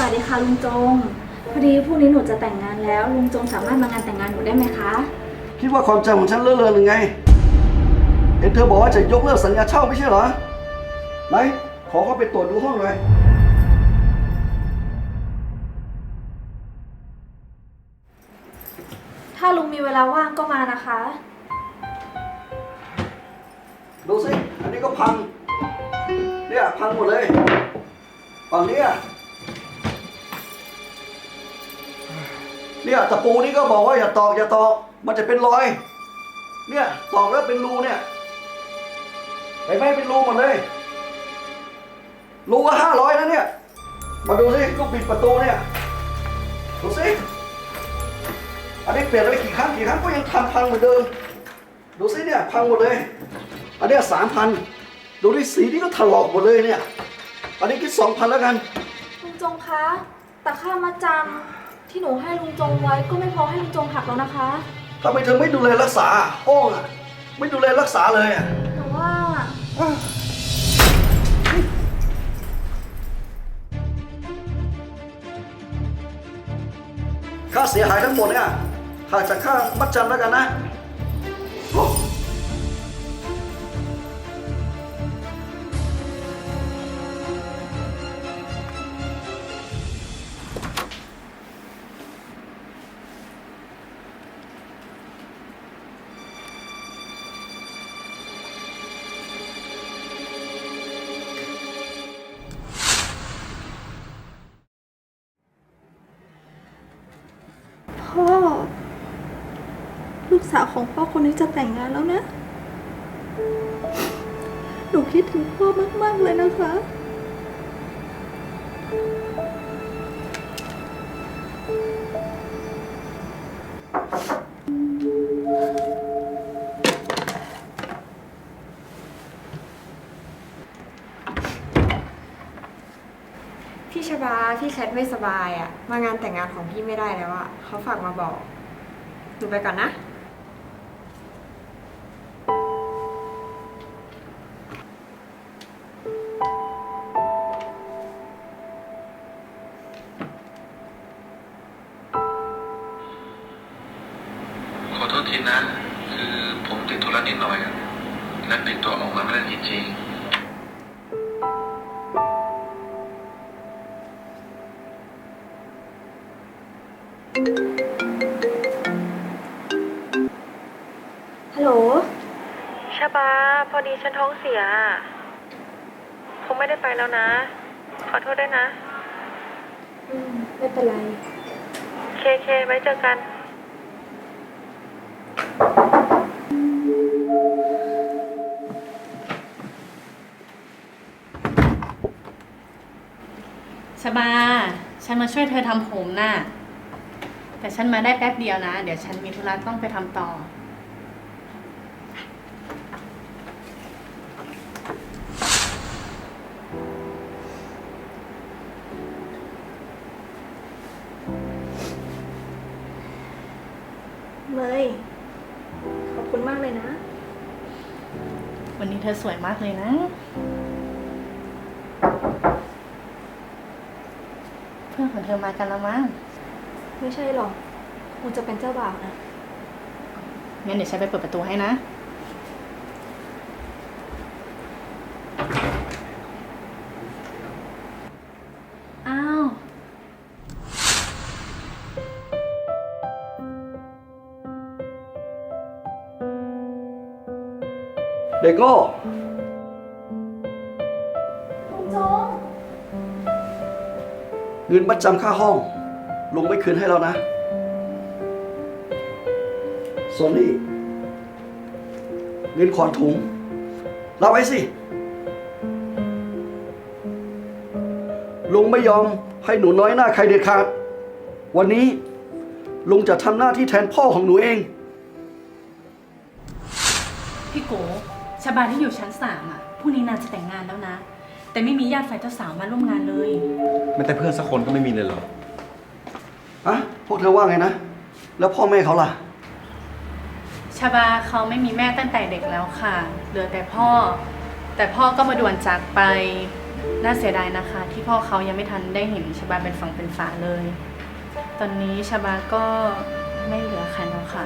สวัสดีค่ะลุงจง พอดีพรุ่งนี้หนูจะแต่งงานแล้วลุงจงสามารถมางานแต่งงานหนูได้ไหมคะ คิดว่าความจำของฉันเลอะเลือนหรือไงเห็นเธอบอกว่าจะยกเลิกสัญญาเช่าไม่ใช่เหรอ ไหน ขอเข้าไปตรวจดูห้องหน่อย ถ้าลุงมีเวลาว่างก็มานะคะ ดูสิ อันนี้ก็พัง เนี่ยพังหมดเลย ฝั่งเนี้ย เนี่ยตะปูนี่ก็บอกว่าอย่าตอกอย่าตอกมันจะเป็นรอย เนี่ยตอกแล้วเป็นรูเนี่ยเห็นไหมเป็นรูหมดเลยรูละห้าร้อยนะเนี่ย มาดูสิก็ปิดประตูเนี่ยดูสิอันนี้เปลี่ยนไปกี่ครั้งกี่ครั้งก็ยังทำพังเหมือนเดิม ดูสิเนี่ยพังหมดเลย อันนี้สามพันดูดิสีนี่ก็ถลอกหมดเลยเนี่ย อันนี้คิดสองพันแล้วกันลุงจงคะแต่ค่ามาจำ ที่หนูให้ลุงจงไว้ก็ไม่พอให้ลุงจงหักแล้วนะคะ ทำไมเธอไม่ดูแลรักษาห้องอะ ไม่ดูแลรักษาเลยอะแต่ว่าค่าเสียหายทั้งหมดเนี่ยหักจากค่ามัดจำแล้วกันนะ พ่อ ลูกสาวของพ่อคนนี้จะแต่งงานแล้วนะ หนูคิดถึงพ่อมาก ๆ เลยนะคะ ชบาพี่แคทไม่สบายอะ่ะมางานแต่งงานของพี่ไม่ได้แล้วอะ่ะเขาฝากมาบอกหนูไปก่อนนะ ขอโทษทีนะ คือผมติดธุระนิดหน่อยอะและติดตัวออกมาไม่ได้จริงๆ ชาบา พอดีฉันท้องเสียคงไม่ได้ไปแล้วนะ ขอโทษด้วยนะ อืม ไม่เป็นไร เคเคไว้เจอกัน ชบา ฉันมาช่วยเธอทำผมน่ะ แต่ฉันมาได้แป๊บเดียวนะ เดี๋ยวฉันมีธุระต้องไปทำต่อ เลย ขอบคุณมากเลยนะ วันนี้เธอสวยมากเลยนะ เพื่อนของเธอมากันแล้วมั้งไม่ใช่หรอกคงจะเป็นเจ้าบ่าวนะ งั้นเดี๋ยวฉันไปเปิดประตูให้นะ เด็กโง่ลุงจงเงินมัดจำค่าห้อง ลุงไม่คืนให้แล้วนะส่วนนี้เงินขอนถุงรับไว้สิ ลุงไม่ยอมให้หนูน้อยหน้าใครเด็ดขาด วันนี้ลุงจะทำหน้าที่แทนพ่อของหนูเอง พี่โก ชบาที่อยู่ชั้นสามอะพรุ่งนี้นางจะแต่งงานแล้วนะ แต่ไม่มีญาติฝ่ายเจ้าสาวมาร่วมงานเลยแม้แต่เพื่อนสักคนก็ไม่มีเลยเหรออะพวกเธอว่าไงนะ แล้วพ่อแม่เขาล่ะ ชบาเขาไม่มีแม่ตั้งแต่เด็กแล้วค่ะ เหลือแต่พ่อ แต่พ่อก็มาด่วนจากไป น่าเสียดายนะคะ ที่พ่อเขายังไม่ทันได้เห็นชบาเป็นฝั่งเป็นฝาเลย ตอนนี้ชบาก็ไม่เหลือใครแล้วค่ะ